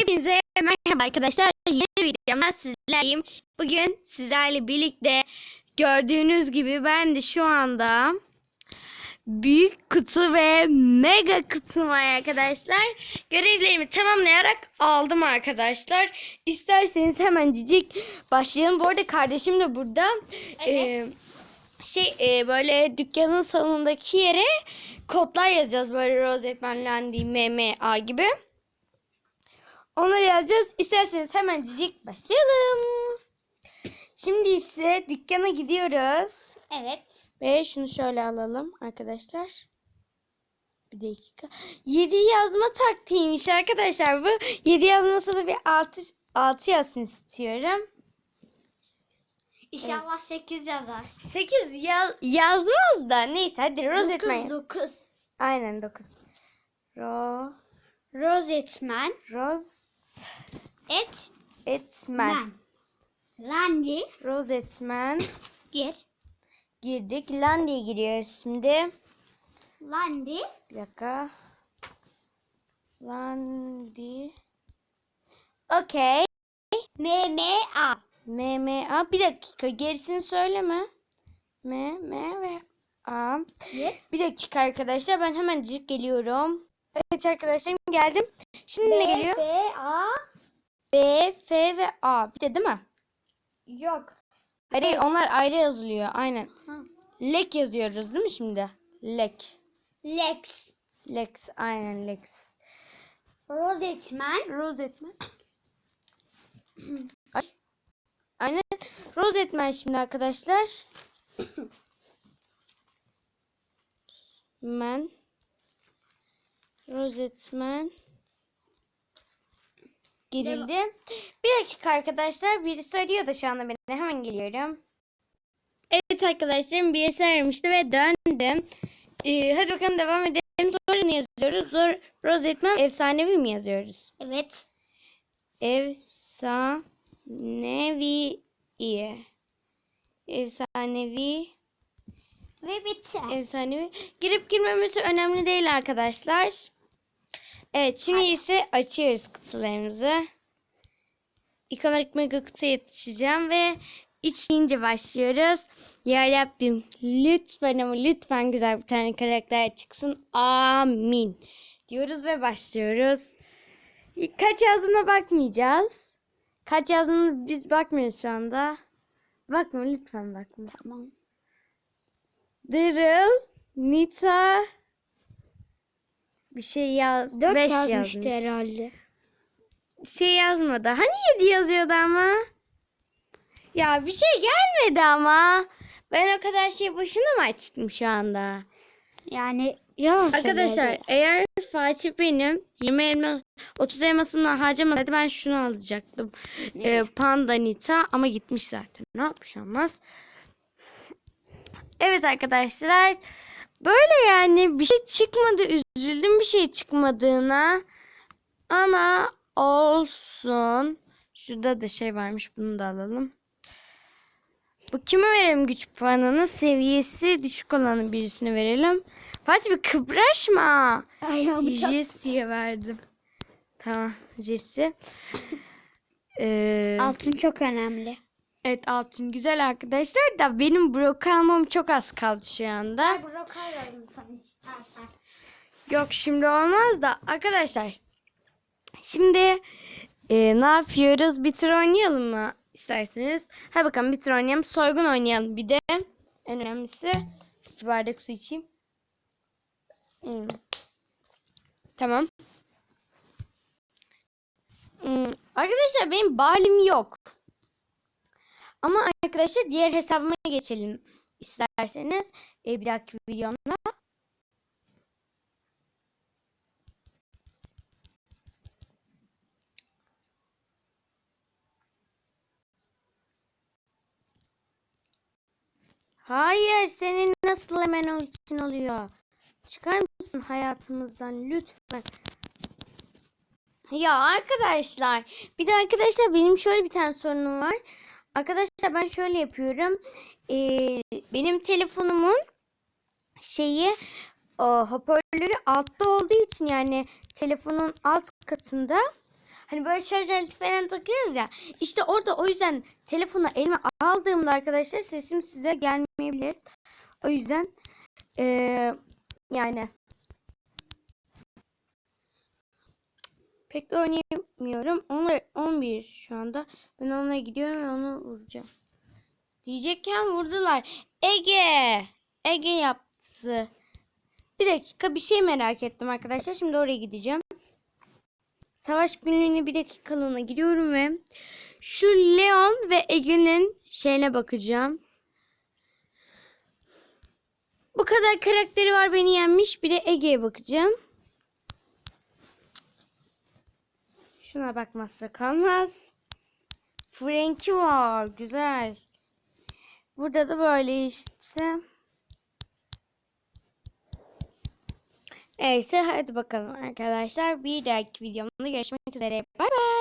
Hepinize merhaba arkadaşlar. Yeni videomda sizlerleyim. Bugün sizlerle birlikte gördüğünüz gibi ben de şu anda büyük kutu ve mega kutu var arkadaşlar. Görevlerimi tamamlayarak aldım arkadaşlar. İsterseniz hemen cicik başlayalım. Bu arada kardeşim de burada. Ee, şey e, böyle dükkanın salonundaki yere kodlar yazacağız. Böyle Rosetman, Landy, MMA gibi. Onları yazacağız. İsterseniz hemen cicik başlayalım. Şimdi ise dükkana gidiyoruz. Evet. Ve şunu şöyle alalım arkadaşlar. Bir dakika. 7 yazma taktiğiymiş arkadaşlar. Bu 7 yazması da bir 6 6 yazsın istiyorum. İnşallah 8 yazar. 8 yaz, yazmaz da neyse hadi Rosetman. 9. Aynen 9. Ro Rosetman. Roz Et. etmen. Man. Landy. Rosetman. Gir. Girdik. Landy'ye giriyoruz şimdi. Landy. Bir dakika. Landy. Okey. MMA. MMA. Bir dakika gerisini söyleme. M, M ve A. Bir dakika arkadaşlar ben hemen cık geliyorum. Evet arkadaşlarım geldim. Şimdi ne geliyor? B, A. B, F ve A. Bir de değil mi? Yok. Hayır, hayır, onlar ayrı yazılıyor. Aynen. Ha. Lek yazıyoruz değil mi şimdi? Lek. Lex. Lex. Aynen Lex. Rosetman. Rosetman. Ay. Aynen. Rosetman şimdi arkadaşlar. Man. Rosetman. Girildi. Bir dakika arkadaşlar. Birisi arıyor da şu anda beni. Hemen geliyorum. Evet arkadaşlarım birisi aramıştı ve döndüm. Ee, hadi bakalım devam edelim. Sonra ne yazıyoruz? Zor Rosetman efsanevi mi yazıyoruz? Evet. Efsanevi. Efsanevi. Ve bitti. Efsanevi. Girip girmemesi önemli değil arkadaşlar. Evet şimdi ise açıyoruz kutularımızı. Olarak mega kutuya yetişeceğim ve 3 deyince başlıyoruz. Ya Rabbim lütfen ama lütfen güzel bir tane karakter çıksın. Amin. Diyoruz ve başlıyoruz. Kaç yazdığına bakmayacağız. Kaç yazdığını biz bakmıyoruz şu anda. Bakma lütfen bakma. Tamam. Daryl, Nita bir şey yaz 4 5 yazmıştı yazmış. herhalde. Şey yazmadı. Hani 7 yazıyordu ama? Ya bir şey gelmedi ama. Ben o kadar şey boşuna mı açtım şu anda? Yani yalan Arkadaşlar söyledi. eğer Fatih benim 20 elma 30 elmasımdan harcamasaydı ben şunu alacaktım. Ee, Panda Nita ama gitmiş zaten. Ne yapmış olmaz. Evet arkadaşlar. Böyle yani bir şey çıkmadı. Üzüldüm bir şey çıkmadığına. Ama olsun. Şurada da şey varmış. Bunu da alalım. Bu kime verelim güç puanını? Seviyesi düşük olanı birisine verelim. Fatih bir kıpraşma. Jesse'ye verdim. Tamam Jesse. Ee, Altın çok önemli. Evet altın güzel arkadaşlar da benim Brock almam çok az kaldı şu anda. Yazdım sana istersen. Yok şimdi olmaz da arkadaşlar. Şimdi e, ne yapıyoruz? Bir tur oynayalım mı isterseniz? Hadi bakalım bir tur oynayalım. Soygun oynayalım. Bir de en önemlisi bir bardak su içeyim. Hmm. Tamam. Hmm, Arkadaşlar benim balim yok. Ama arkadaşlar diğer hesabıma geçelim isterseniz. E, bir dahaki videomda. Hayır, senin nasıl hemen o için oluyor? Çıkar mısın hayatımızdan lütfen? Ya arkadaşlar, bir de arkadaşlar benim şöyle bir tane sorunum var. Arkadaşlar ben şöyle yapıyorum. Ee, benim telefonumun şeyi o, hoparlörü altta olduğu için yani telefonun alt katında Hani böyle şarj aleti falan takıyoruz ya. İşte orada o yüzden telefonu elime aldığımda arkadaşlar sesim size gelmeyebilir. O yüzden eee, yani pek de oynayamıyorum. Onlar 11 şu anda. Ben onlara gidiyorum ve onu vuracağım. Diyecekken vurdular. Ege! Ege yaptı. Bir dakika bir şey merak ettim arkadaşlar. Şimdi oraya gideceğim. Savaş günlüğüne bir dakikalığına gidiyorum ve şu Leon ve Ege'nin şeyine bakacağım. Bu kadar karakteri var beni yenmiş. Bir de Ege'ye bakacağım. Şuna bakmazsa kalmaz. Frankie var. Güzel. Burada da böyle işte. Neyse hadi bakalım arkadaşlar. Bir dahaki videomda görüşmek üzere. Bay bay.